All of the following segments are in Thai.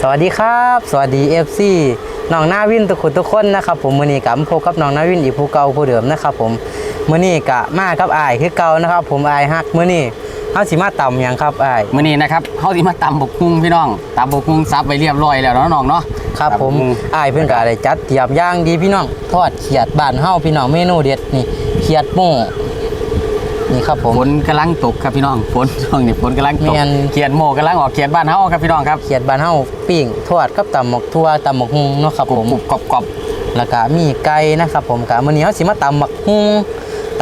สวัสดีครับ สวัสดี FC น้องนาวินทุกคนทุกคนนะครับผมมือนี้กับพบกับน้องนาวินอีกผู้เก่าผู้เดิมนะครับผมมือนี้กะมากับอายคือเก่านะครับ ผมอายฮักมือนี้เฮาสิมาต่ำหยังครับอายมื้อนี้นะครับเฮาสิมาตำบกคุ้งพี่น้องตำบกคุ้งซับไว้เรียบร้อยแล้วเนาะน้องเนาะครับผมอืมอายเพิ่นก็ได้จัดเตรียมอย่างดีพี่น้องทอดเขียดบ้านเฮาพี่น้องเมนูเด็ดนี่เขียดโม่ นี่ครับผมฝนกำลังตกครับพี่น้องฝนช่วงนี้ฝนกำลังตกแม่นเขียนโมกำลังออกเขียนบ้านเฮาครับพี่น้องครับเขียดบ้านเฮาปิ้งทอดกับตำหมกทั่วตำหมกฮุงเนาะครับกรุผบมกรุบกรอบกรอบแล้วก็มีไก่นะครับผมกะมื้อนี้เฮาสิมาตำหมักฮุง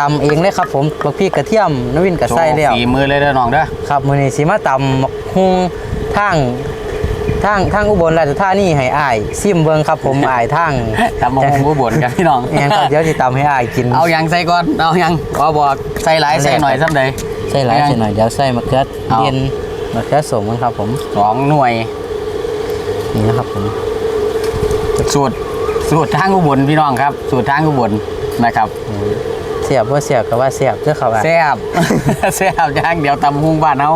ตำเองเลยครับผมบักพริกกระเทียมนวินก็ใส่แล้วฝีมือเลยเด้อน้องเด้อครับมื้อนี้สิมาตำหมักฮุงทาง ทางทางอุบลราชธานีให้อ้ายซิมเบิ่งครับผมอ้ายทางตำบกคุ้งผู้บ่นครับพี่น้องแม่นครับเดี๋ยวสิตำให้อ้ายกิน เอายังใส่ก่อนเอายังขอบอกใส่หลายใส่หน่อยซ้ำใดใส่หลายใส่หน่อยเดี๋ยวใส่มะเขือเอาเย็นมะเขือส้มกันครับผมสองหน่วยนี่นะครับผมสูตรสูตรทางอุบลพี่น้องครับ สูตรทางอุบลนะครับเสียบบ่เสียบก็ว่าเสียบเด้อครับอ้ายแซ่บแซ่บย่างเดี๋ยวตำหุงบ้านเฮา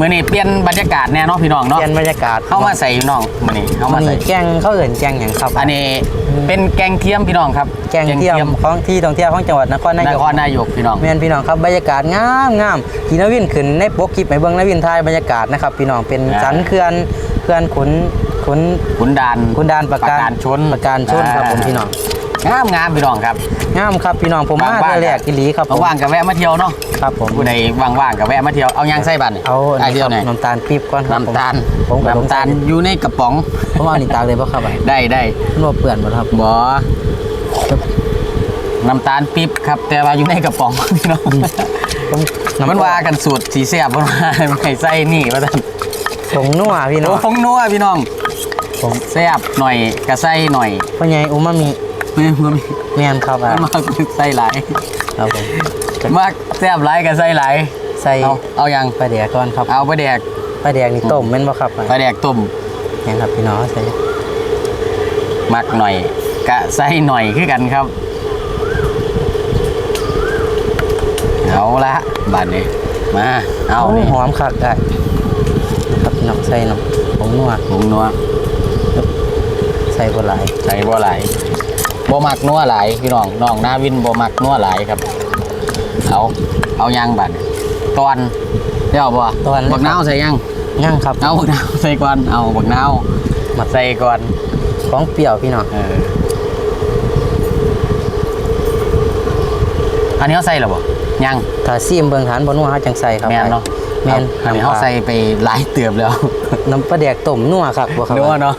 มื้อนี้เปลี่ยนบรรยากาศแน่เนาะพี่น้องเปเนาะลี่ยนบรรยากาศเข้ามาใส่พี่น้องมื้อนี้เข้ามื้มาอใส่นี้แกงเขาเอิ้นแกงหยังครับ อันนี้เป็นแกงเทียมพี่น้องครับแกงเทียมของที่ท่องเที่ยวของจังหวัดนครนานยกครนายกพี่น้องแม่นพี่น้องครับบรรยากาศงามงามที่นวินขึ้นในโปกคลิปให้เบิ่งนวินถ่ายบรรยากาศนะครับพี่น้องเป็นอ่าสันเขื่อนเขื่อนขุนขุนขุนดานขุนดานประการชนประการชนครับผมพี่น้อง งามงามพี่น้องครับ งามครับพี่น้องผมมาว่างๆเทื่อแรกอีหลีครับผมว่างๆก็แวะมาเที่ยวเนาะครับผมผู้ใดว่างๆก็แวะมาเที่ยวเอายางไส้บัตรเอาไอเดียวคไหนรับน้ำตาลปี๊บก่อนครับผมน้ำตาลผมกับน้ำตาลอยู่ในกระป๋องผมเอานี่ตากเลยบ่ครับอะได้ได้มันบ่เปื้อนบ่ครับบอน้ำตาลปิ๊บครับ แต่ว่าอยู่ในกระป๋องพี่น้องผมำมันว่ากันสูตรสีแซ่บมันว่าไม่ใส่นี่ว่าท่านผงนัวพี่น้องโอ้ฟงนัวพี่น้องผมแซ่บหน่อยกระใส่หน่อยพ่อใหญ่อุมามิ ไม่มันแม่นครับอะมากใส่หลายครับผมมากแซ่บหลายกระใส่หลายใส่เอาเอายังปลาแดกก่อนครับเอาไปแดกปลาแดกนี่ต้มแม่นบ่ครับอะไปแดกต้มแม่นครับพี่น้องใส่มักหน่อยกะใส่หน่อยคือกันครับ เอาละบัดนี้มาเอานี่หอมคักได้นะครับพี่น้องใส่น้ำผงนัวผงนัวใส่บ่หลาย ใส่บ่หลาย บ่มักนัวหลายพี่น้องน้องหน้าวินบ่มักนัวหลายครับเอาเอายังบัดนี้ตอนเดี๋ยวบ่ตอนบักนาวใส่ยังย่างครับเอาบักนาวใส่ก่อนเอาบักนาวมาใส่ก่อนของเปรี้ยวพี่น้องเอออันนี้เขาใส่หรอบ่ยังถ้าซีมเบิ่งฐานบ่นัวเฮาจังใส่ครับแม่นเนาะแม่นอันนี้เขาใส่ไปหลายเตือบแล้วน้ำปลาแดกต้มนัวครับบ่ครับนัวเนาะ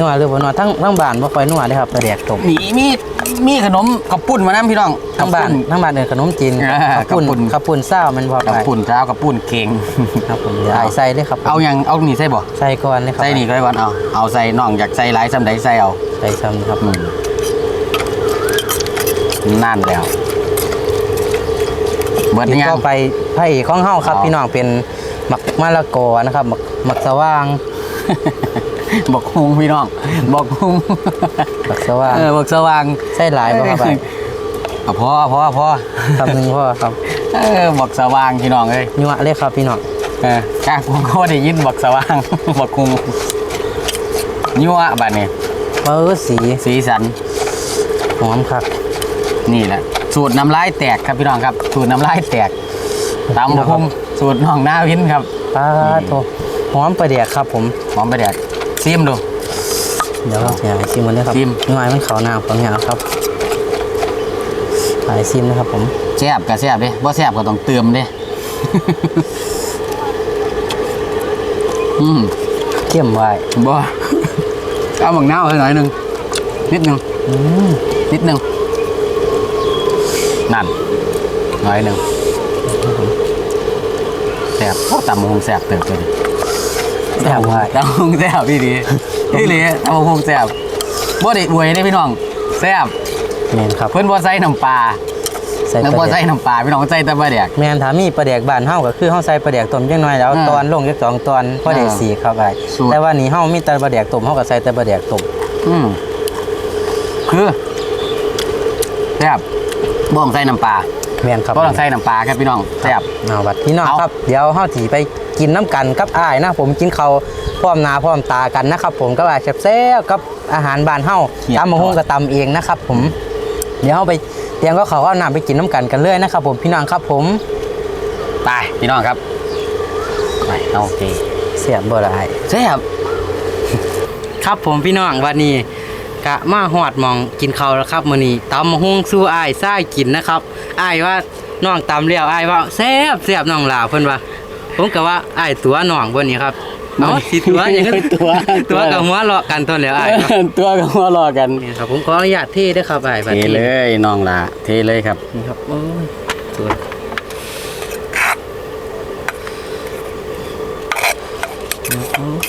นัวหรือบ่นัวทั้งทั้งบ้านบ่ค่อยนัวเด้อครับปลาแดกต้มมีมีมีขนมกระปุ่นมานํพี่น้องทั้งบ้านทั้งบ้านเอิ้นขนมจีนอ่าข้าวปุ้นข้าวปุ้นข้าวปุ้นซ่ามันบ่กไประปุ่นเช้ากระปุ่นเก่งครับผมเดี๋ยวอ้ายใส่เลยครับเอายังเอานี่ใส่บ่ใส่ก่อนเลยครับใส่นี่ก็ได้ก่อนเอาเอาใส่น้องอยากใส่หลายซ้ำใดใส่เอาใส่ซ้ำครับนั่นแล้วเบิดนี่ยังก็ไปพระเอกของเฮาครับ พี่น้องเป็นหมักมะละกอนะครับหมักหมักสว่าง บอกคุงพี่น้อง บอกคุงหมักสว่างเออบอกสว่างใส่หลายบ่ครับอ้ายเอาพอพอพอคำหนึงพ่อครับเออบอกสว่างพี่น้องเอ้ยยั่วเลยครับพี่น้องเออกล้าผมก็ได้ยินบอกสว่างบอกคุงยั่วบัดนี้เปิดสีสีสันหอมครับ นี่แหละสูตรน้ำลายแตกครับพี่น้องครับ สูตรน้ำลายแตกตามบอกคุงสูตรน้องหน้าวินครับปลาโทหอมปลาแดกครับผมหอมไปแดก ซิมดู เดี๋ยวเราจะให้ซิมมันเลยครับซิมยั่วให้มันเข้าน้ำของเหงาครับหายซิมนะครับผมแซ่บก็แซ่บเด้บ่แซ่บก็ต้องเติมเด้ อืมเข้มไว้บ่เอาบักนาวให้หน่อยหนึงนิดหนึงอืมนิดหนึงนั่นหน่อยหนึงแซ่บโอ้ตำมะฮงแซ่บเติบเลย แซ่บไว้ตำมะฮงแซ่บพี่ดีพี่หลีตำมะฮงแซ่บบ่ได้อวยเด้พี่น้องแซ่บแมนครับเพิ่นบ่ใส่น้ำปลาใส่แล้วปบ่ลาแดใส่กน้ำปลาพี่น้องใส่แต่ปลาแดก แมนถ้ามีปลาแดกบ้านเฮาก็คือเฮาใส่ปลาแดกต้มจังน้อยแล้ว อ่าตอนลงจักสองตอนพอได้อ่าสีครับไอ้สูตร แต่ว่านี่เฮามีแต่ปลาแดกต้มเฮาก็ใส่แต่ปลาแดกต้มอืมคือแซ่บบ่ต้องใส่น้ำปลาแม่นครับก็ต้องใส่น้ำปลาครับพี่น้องแซ่บ เอาบัดพี่น้องเอา ครับ เดี๋ยวเฮาสิไป กินน้ำกันกับอ้ายนะผมกินข้าวพร้อมหน้าพร้อมตากันนะครับ ผมกับอ้ายแซ่บๆกับอาหารบ้านเฮาตำมะฮุ่งก็ตำเองนะครับ ผม เดี๋ยวเฮาไปเตรียมก็เขาวเอาน้ำไปกินน้ำกันกันเลยนะครับ ผมพี่น้องครับผมไปพี่น้องครับไปโอเคเสียบบ่ได้แซ่บครับผมพี่น้องวันนี้กะมาหอดหมองกินข้าวแล้วครับมื้อนี้ตำมะฮุ่งสู้อ้ายซ้ายกินนะครับอ้ายว่าน้องตำแล้วอ้ายว่าแซ่บแซ่บน้องลาวเพิ่นว่า ผมก็ว่าอ้ายตัวน้องเบิ่นี้ครับเอ้าสิตัวหยังตัว ตัวกับหัวเลาะกันตอนแล้วอ้ายครับตัวก็มารอกันนี่ครับ ผมขออนุญาตเท่ด้วยครับอ้ายบัดเทนี้เลยน้องละเทเลยครับ นี่ครับโอ้ยสวย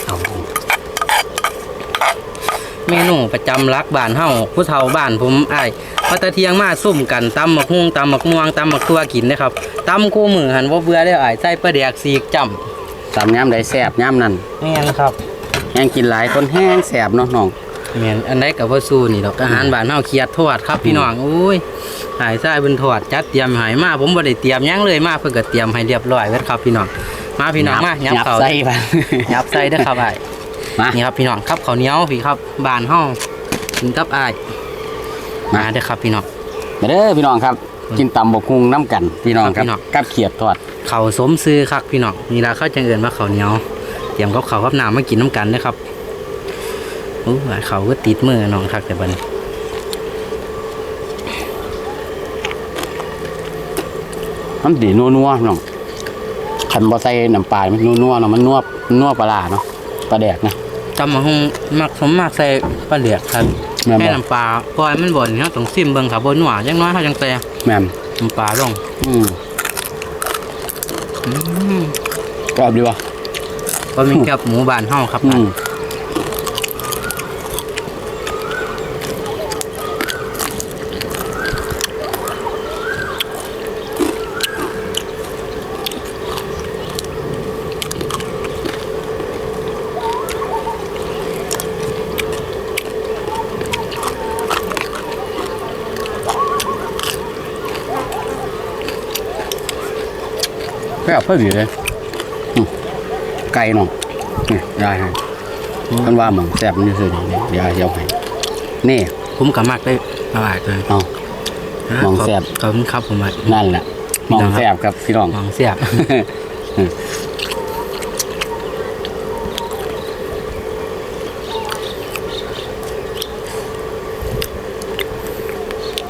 เอา เมนูประจำรักบ้านเฮาผู้เฒ่าบ้านผมอ้ายพอตะเที่ยงมาซุ่มกันตำหมักฮุ่งตำหมักม่วงตำหมักตัวกินนะครับตำคู่มือหันว่าเบื่อได้ออ้ายใส่ปลาแดกสีกจตำย้ำใดแซ่บย้ำนั่นำแม่นครับแห้งกินหลายคนแห้งแซ่บเนาะน้องแม่นอันใดกับว่าสู้นี่ดอกอาหารบ้านเฮาเคียดทอดครับพี่น้องโอ้ยหายใส่เพิ่นทอดจัดเตรียมให้มาผมบ่ได้เตรียมหยังเลยมาเพิ่นก็เตรียมให้เรียบร้อยเว้ยครับพี่น้องมาพี่น้องมายับยับเขาใส่ไปยับใส่เด้อครับอ้าย มานี่ครับพี่น้องครับข้าวเหนียวพี่ครับบ้านเฮากินกับอ้ายมาเด้อครับพี่น้องมาเด้อพี่น้องครับ กินตำบกคุงน้ำกัน พี่น้องคครัรับบพี่น้องกับเขียดทอดข้าวสมซื้อครับพี่น้องนี่ล่ะเขาจังเอิ้นว่าข้าวเหนียวเตรียมกับข้าวกับน้ำมากินน้ำกันเด้อครับโอ้ยเขาก็ติดมือน้องคักแต่บัดนี้มันดีนัวนัวๆน้องคันบ่ใส่น้ำปลามันนัวนัวๆเนาะมันนัวนัวปลาร้าเนาะ ปลาแดกนะตำมะฮุงมักสมมักใส่ปลาเหลือกครับแม่นบ่แค่น้ำปลาปล่อยมันบ่นเฮาต้องซิมเบิ่งถ้าบ่นัวจังน้อยเฮาจังใส่แม่นน้ำปลาลงอืมอืมกรอบดีวะ ก็มีแคบหมูบ้านเฮาครับอืม แค่บเพื่อดีเลยอืมไก่น้องนี่ยายให้ท่านว่าหมองแซ่บมันอยู่ซื่อนี่ยายเดี๋ยวให้นี่ผมก็มักได้อร่อยเลยเอา มองแซ่บ ขอบคุณครับผมอะนั่นแหละหมองแซ่บครับพี่น้อง มองเสียบ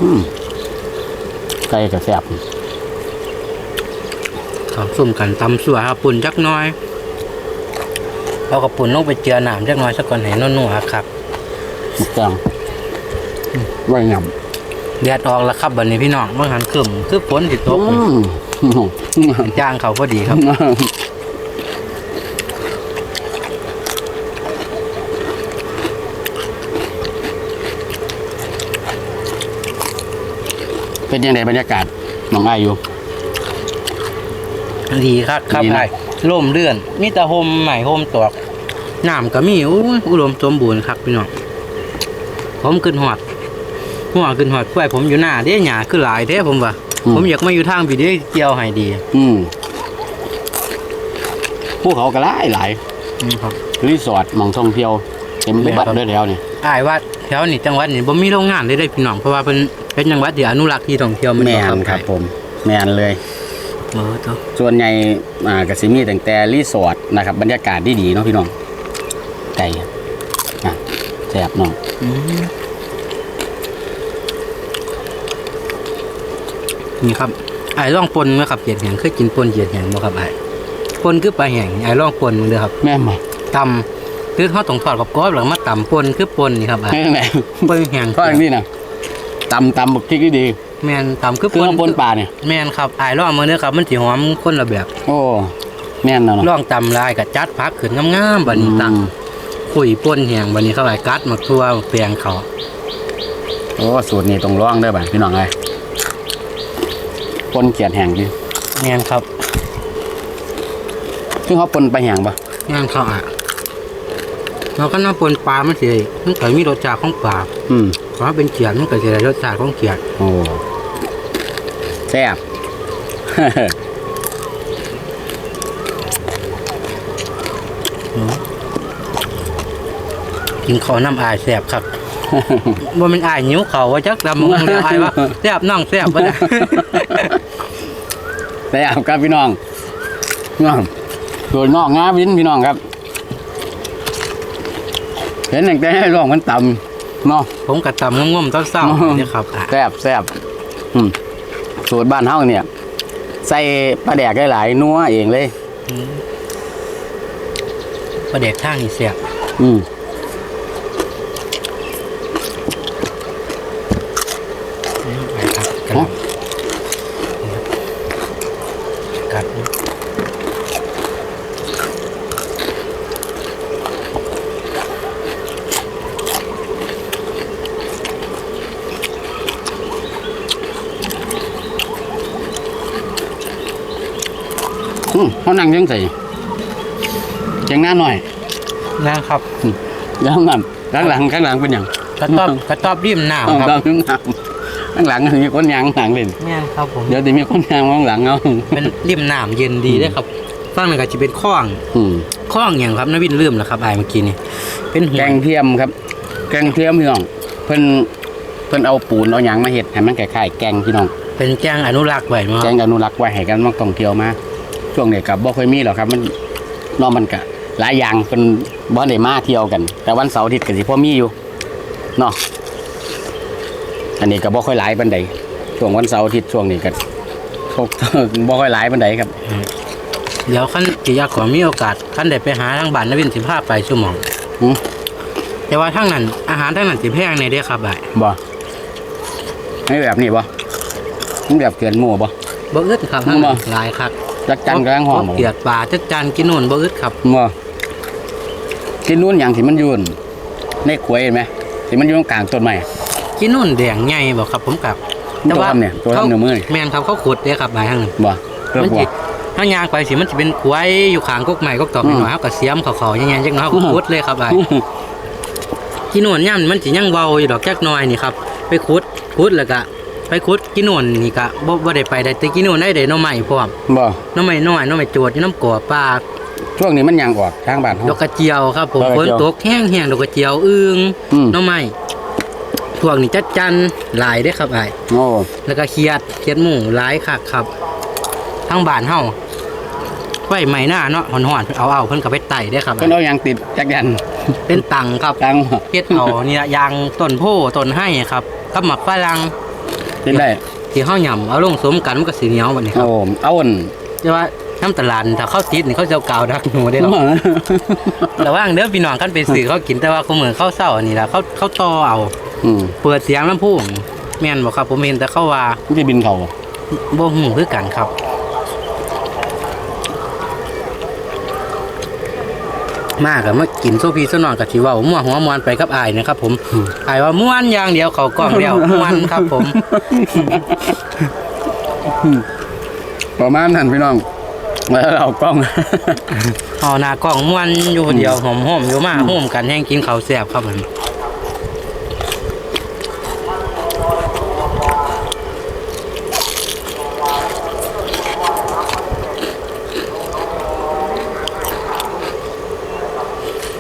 อืมไก่ก็แซ่บ เขาสุ่มกันตำสัวครับปุ่นจักหน้อยเอากระปุ่นลงไปเจือหนามจักหน้อยสักก่อนให้นัวๆครับหมึกจังไว้งำแดดออกแล้วครับบัดนี้พี่น้องเมื่อหันขึ้นคือฝนสิตกอืมจ้างเขาพอดีครับ เป็นยังไงบรรยากาศน้องอาอยู่ ดีครับครับดีนะ ไอ้ร่มเลื่อนมีแต่โฮมใหม่โฮมตอกน้ำก็มีอู้ยอุดมสมบูรณ์ครับพี่น้องผมขึ้นหอดหัวขึ้นหอดกล้วยผมอยู่หน้าเด้หญ้าคือหลายเด้ผมว่าผมอยากมาอยู่ทางพี่เด้เกี่ยวให้ดีอืมภูเขาก็หลายหลายนี่ครับรีสอร์ทหมองท่องเที่ยวเต็มไปหมดแม่ครับเลยแล้วเนี่ยอ้ายว่าแถวนี้จังหวัดนี้บ่มีโรงงานเลยเด้พี่น้องเพราะว่าเป็นเป็นจังหวัดที่อนุรักษ์ที่ท่องเที่ยวมันแมบ่นครับผม แมนเลยเออตัว ส่วนใหญ่อ่ากสิมีแต่แต่รีสอร์ทนะครับบรรยากาศดีดีๆเนาะพี่น้องไก่อะแซ่บน้องอืมนี่ครับไอ้ายลองปนไหมครับเกียดแหงเคยกินปนเกียดแหงบ่ครับไอ้ายปนคือปลาแหงไอ้ายลองปนมึงเด้อครับแม่นบ่ตำคือเขาต้องทอดกับกรอบแล้วมาตำปนคือปนนี่ครับไอ้ายแม่นไหนปนแหงก็อย่างนี้นะตำตำบักพริกดี แม่นตำคือๆคือข้าวปนปลาเนี่ยแม่นครับไอ้ายลองมาเด้อครับมันสิหอมคนละแบบโอ้แม่นเนาะลองตำลายกับจัดผักขึ้นงามๆบัดนี้ตั้งอืมคุยป่นแหงบันนี้เข้าไปกัดมาทั่วแปลงเขาโอ้สูตรนี้ต้องลองเด้อบ่ะพี่น้องเอ้ยปนเกียดแห้งดิแงนครับคือเขาปนไปแห้งปะแงนเขาอะเราก็น้ำปนปลามันสิมันเคยมีรสชาติของปลาอืมเพราะว่าเป็นเขียดมันก็จะได้รสชาติของเขียดโอ้ แซ่บกินข้าวน้ำอายแสบครับว่ามันอายนิ้วเขาว่าจักดำมึงเรียกอายว่าแสบน้องแสบบ่ได้แต่เอาครับพี่น้องน้องโดยนอกงาวินพี่น้องครับ เห็นอย่างแต่ให้ร้องมันต่ำเนาะผมกระตำงงๆเศร้าๆนี่ครับอะแซ่บแซ่บอืม สูตรบ้านเฮาเนี่ย ใส่ปลาแดกหลายๆนัวเองเลย ประเด็กข้างนี่แสบอืม ไปครับกระลำกัด อืมเขานั่งยังใส่เจียงหน้าหน่อยนะครับแล้วนั่นข้างหลังข้างหลังเป็นอย่างกระตอบกระตอบริมหนาวข้างคหลัรับงข้างหลังข้างหลังมีคนยางข้างหลังเล่นแม่นครับผม เดี๋ยวจะมีคนยางข้างหลังเอาเป็นริมน้ำเย็นดีเด้อครับฟังนั่นก็จะเป็นคลองอืมคลองอย่างครับนวินลืมแล้วครับอายเมื่อกี้นี่เป็นหัแกวงเทียมครับ แกงเทียมพี่น้องเพิ่นเพิ่นเอาปูนเอาหยังมาเฮ็ดให้มันคล้ายๆแกงพี่น้องเป็นแจ้งอนุรักษ์ไว้มาแกงอนุรักษ์ไว้ให้กันมาท่องเที่ยวมา ช่วงนี้ก็บ่ค่อยมีหรอกครับ มันเนอกมันก็หลายอย่างเพิ่นบ่ได้มาเที่ยวกัน แต่วันเสาร์อาทิตย์ก็สิพอมีอยู่เนาะอันนี้ก็บ่ค่อยหลายปานใดช่วงวันเสาร์อาทิตย์ช่วงนี้ก็พวกบ่ค่อยหลายปานใดครับเดี๋ยวขั้นจิอยากขอมีโอกาสขั้นได้ไปหาทางบ้านนวินสิพาไปชั่วโมงอืมแต่ว่าทางนั้นอาหารทางนั้นสิแพงในเด้อครับอายบ่ให้แบบนี้บ่มันแบบเกินหมู่บ่บ่อึดครับทางนั้นบ่หลายครับ จักจันกลางห้องบ่เกียดปลาจักจันกินนู่นบ่อึดครับบ่กินนู้นอย่างที่มันอยืนในขวยเห็นไหมที่มันอยู่ตรงกลางต้นไม้กินนู่นแดงใหญ่บ่ครับผมกับตัวทำเนี่ยตัวทำเนื้อมือนี่แม่นครับเขาขุดเด้อครับอายทางนั้นบ่เรื่องมันบ่จิถ้ายางไปสิมันจะเป็นขวยอยู่ข้างกกใหม่กกตอกอืมหน่อยๆเขาก็เสียมเขาๆยังไงจักหน้อยเขาก็ขุดเลยครับไอ้กินนวลย่ำมันสิยังเบาอยู่ดอกจักหน้อยนี่ครับ ไปขุดขุดแล้วก็ ไปขุดกินนวลนี่ก็บ่บ่ได้ไปได้แต่กินนวลได้ได้หน้อใหม่พร้อมบ่หน้อใหม่น้อยหน้อใหม่โจดอยู่น้ำกัวปลาช่วงนี้มันยางออกทางบ้านเฮาดอกกระเจียวครับผมดอกฝกระนเจียวตกแห้งแห้งดอกกระเจียวอึ้งอืมหน้อใหม่พวกนี้จัดจันหลายเด้อครับไอ้โอ้แล้วก็เขียดเขียดหมูหลายคักครับทั้งบ้านเฮาไฟไหม้หน้าเนาะหอนๆเอาเอาเพิ่นก็ไปไต่ได้อครับเพิ่นเอายางติดจักยันเป็นตังครับตังเฮ็ดเอานี่ละยางต้นโพต้นให้ครับกับหมักฝรั่ง ติดได้ที่เฮาหย่ำเอาลงสมกันมันก็สิเหนียวบัดนี้คโอ้รับเอาอันแต่ว่าน้ำตลาดถ้าเขาติดนี่เขาจะเอากาวดักหนูได้หรอกระวังเด้อพี่น้องกันไปซื้อเขากินแต่ว่าเขาเหมือนเขาเศร้าอันนี้ล่ะเขาเขาต่อเอา อืมเปิดเสียงลำโพงแม่นบ่ครับผมเห็นแต่เขาว่ามันจะบินเขาบ่บ่ฮู้คือกันครับ มากกับมากินโซพีโซนอนกับทีว่ามั่วหัวมวนไปกับอายนะครับ ผมอายว่าม่วนอย่างเดียวเขากล้องเดียวม่วนครับ ผมประมาณนั้นพี่น้องแล้วเรากล้องเอาหน้ากล้องม่วนอยู่คนเดียวหอมหอมๆอยู่มาห่มกันแห้งกินข้าวแซ่บครับผม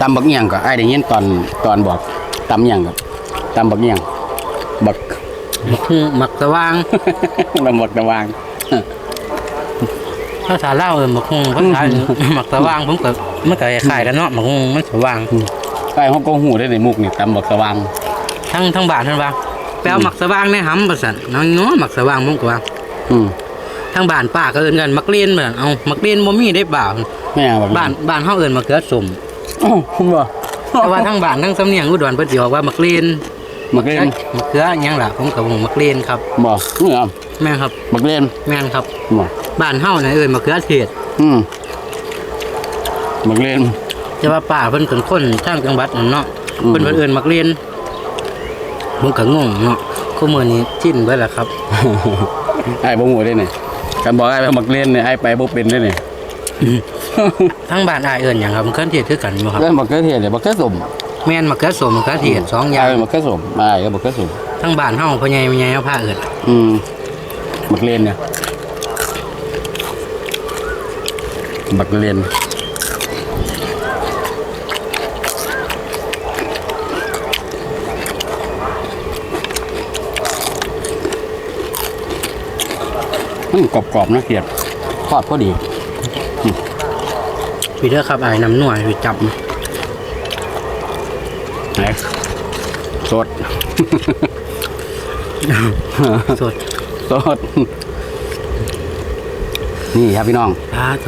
ตำบักเอียงก็ไอ้ายได้ยินตอนตอนบอกตำเอียงก็ตำบักเอียงบักฮึหมักสว่างตำบักตะวาง ภาษาลาวเออหมักฮุงภาษาหมักสว่างผมก็มันก็คล้ายๆกันเนาะหมักฮุงมันสว่าง ไอ้เขาก็หูได้ในมุกนี่ตำบักตะวาง ทั้งทั้งบ้านทั้งว่าแปลหมักสว่างในหำประสันน้องเนาะหมักสว่างผมก็ว่าอืมทั้งบ้านป้าก็เอิ้นกันมักเล่นเหมือนเอามักเล่นบ่มีได้บ่าวแม่บักบ้านบ้านเฮาเอิ้นมะเขือสมโอ้ คุณบ่แต่ว่าทั้งบ้านทั้งสำเนียงอุดรเพิ่นสิบอกว่ามักเล่นบักเล่นมะเขือหยังล่ะผมก็บ่มักเล่นครับบ่นี่อะแม่นครับบักเล่นแม่นครับบ่บ้านเฮาเนี่ยเอิ้นมะเขือเทศอืมบักเล่นแต่ว่าป้าเพิ่นเป็นคนทางจังหวัดนั่นเนาะอืมเพิ่นเพิ่นเอิ้นมักเล่นผมก็งงเนาะคู่มื้อนี้จิ้นเบิดแล้วครับไอ้บ่หูได้นี่กันบอกไอ้ว่าบักเล่นเนี่ยไอ้ไปบ่เป็นได้นี่ ทั้งบ้านอ้ายเอิ้นหยังครับมะเขือเทศคือกันบ่ครับเล่นบักเขือเทศเนี่ยบักเขือสมแม่นมะเขือสมมะเขือเทศสองอย่างไอ้บักเขือสมไอ้ก็บักเขือสมทั้งบ้านเฮาพ่อใหญ่แม่ใหญ่เฮาพาเอิ้นอืมบักเล่นเนี่ยบักเรียนมันกรอบๆนะเกียดทอดพอดี พี่เด้อครับอายน้ำหน่วยพี่จับไหนสด สด สด นี่ครับพี่น้องปลาโต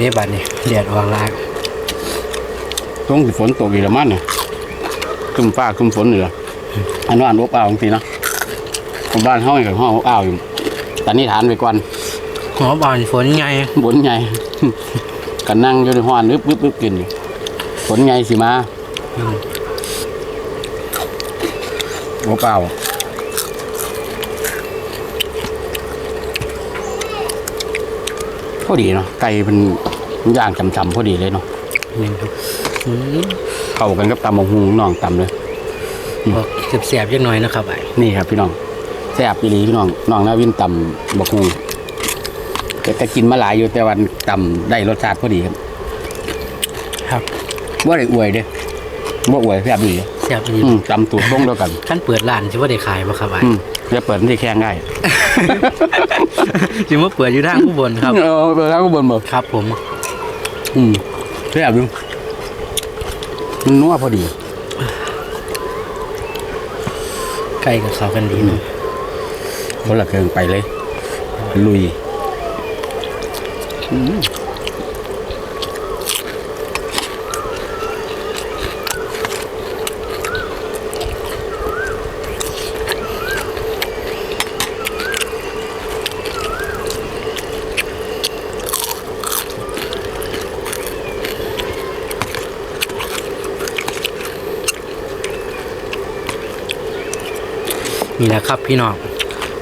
ด้บัดนี้เดือดออกลากต้องฝนตกอีกแล้วมั้งเนี่ยครึมฟ้าครึมฝนเหนืออันนั้นอันอบอ้าวจริงๆนะผมบ้านห้องกับห้องอบอ้าวอยู่ตอนนี้ฐานไปก่อนหัวบอนฝนไงบนใหญ่กันนั่งอยู่ในห้องนึบปึ๊บปึ๊บกินอยู่ฝนใหญ่สิมาอบอ้าว อดีเนาะไก่เป็นย่างจำๆพอดีเลยเนาะนี่ครับอืมเข้ากันกับตำมะฮุงน้องตำเลยบอกเสียบๆจักหน่อยนะครับไอ้นี่ครับพี่น้องแซ่บปีรีพี่น้องน้องนาวินตำบะฮุงแต่ก็กินมาหลายอยู่แต่วันตำได้รสชาติพอดีครับครับว่าได้อวยเด้ว่าอวยแซ่บดีเสียบดีอืมตำตูดบ้งแล้วกันขั้นเปิดร้านสิว่าได้ขายบ่ครับไอ้อืม จะเปิดที่แข้งได้สิว่าเปิดอยู่ทางผู้บนครับเออเปิดแล้วก็บนหมดครับ ผม อืมแซ่บอยู่มันนัวพอดีใกล้กับเขากันดีเนาะคนละเครื่องไปเลย ลุย อืม นี่แหละครับพี่น้อง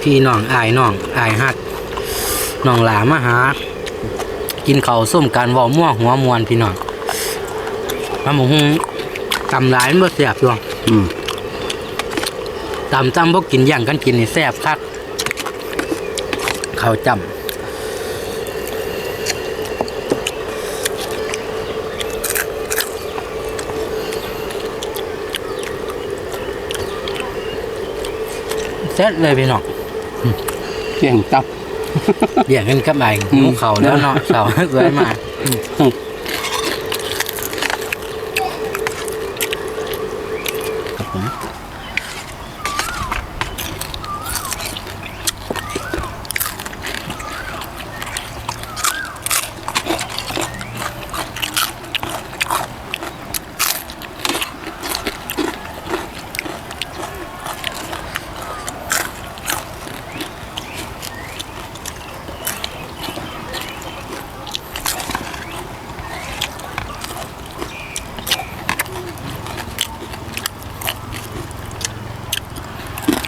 พี่น้องอายน้องอายฮักน้องหลามาหา กินข้าวส้มกันเว้ามั่วหัวมวนพี่น้องมาหมูหุงตำหลายมันบ่แซ่บตัวอืมตำจำพวกกินอย่างกันกินนี่แซ่บคักข้าวจำ เสร็จเลยพี่น้องเกี่ยงตับเบี่ยงกันกับไอ้อืมหมูเขาแล้วเนาะเสาสวยมาก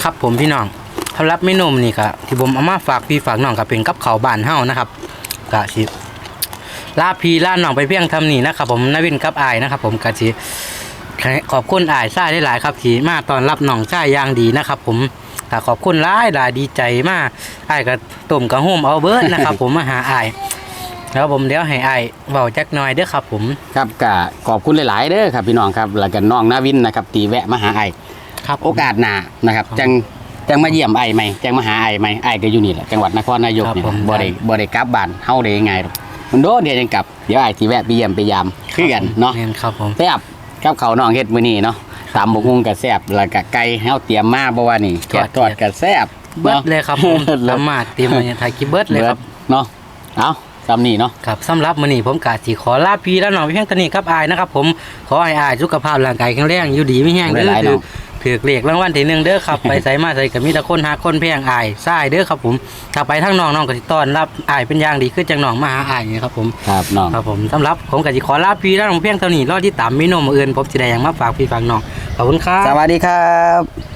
ครับผมพี่น้องสำหรับเมนูนี่ก็ที่ผมเอามาฝากพี่ฝากน้องก็เป็นกับข้าวบ้านเฮานะครับกะสิลาพี่ลาน้องไปเพียงทำนี่นะครับผมนวินกับอายนะครับ ผมกะสิขอบคุณอายซ่าได้หลายครับที่มาตอนรับน้องซ่าอย่างดีนะครับ ผมขอบคุณหลายหลายดีใจมากอายก็ต้มกระโฮมเอาเบิร์ดนะครับ ผมมาหาอายแล้วผมเดี๋ยวให้อายเบาจักหน่อยเด้อครับผม ครับก็ขอบคุณหลาย ๆ เด้อครับพี่น้องครับแล้วก็น้องนาวินนะครับตีแวะมาหาไอ ครับโอกาสหน้านะครับจังจังมาเยี่ยมไอใหม่จังมาหาไอใหม่ไอก็อยู่นี่แหละจังหวัดนครนายกครับเนี่ยผม บ่ได้บ่ได้กลับบ้านเฮาได้ยังไงหรอกมันโดนเดี๋ยวจังกลับเดี๋ยวไอสิแวะไปเยี่ยมไปยามคือกันเนาะ แม่นครับผม แซ่บกับเขาวน้องเฮ็ดมื้อนี้เนาะตำบักหุ่งก็แซ่บแล้วก็ไก่เฮาเตรียมมาบ่ว่านี่แกะทอดก็แซ่บเบิดเลยครับผมเลิศสามารถเตรียมมาถ่ายกิเบิดเลยครับ เนาะเอาซำนี้เนาะ ครับสำหรับมื้อนี้ผมกาสิขอลาพี่แล้วน้องเพียงเท่านี้ครับอายนะครับผมขอให้อายสุขภาพร่างกายแข็งแรงอยู่ดีไม่แห้งเด้อหลายๆถืน้ออง ถือเลขรางวัลที่หนึ่งเด้อครับ ไปใส่มาใส่กับมีแต่คนหาคนแพงอายซ้ายเด้อครับผมถ้าไปทางน้องน้องก็สิต้อนรับอายเป็นอย่างดีคือจังน้องมาหาอายนี่ครับผมครับน้อง ครับผมสำหรับผมก็สิขอลาพี่แล้วน้องเพียงเท่านี้รอที่ตามเมนูมื้ออื่นผมสิได้หยังมาฝากพี่ฝากน้องขอบคุณครับ สวัสดีครับ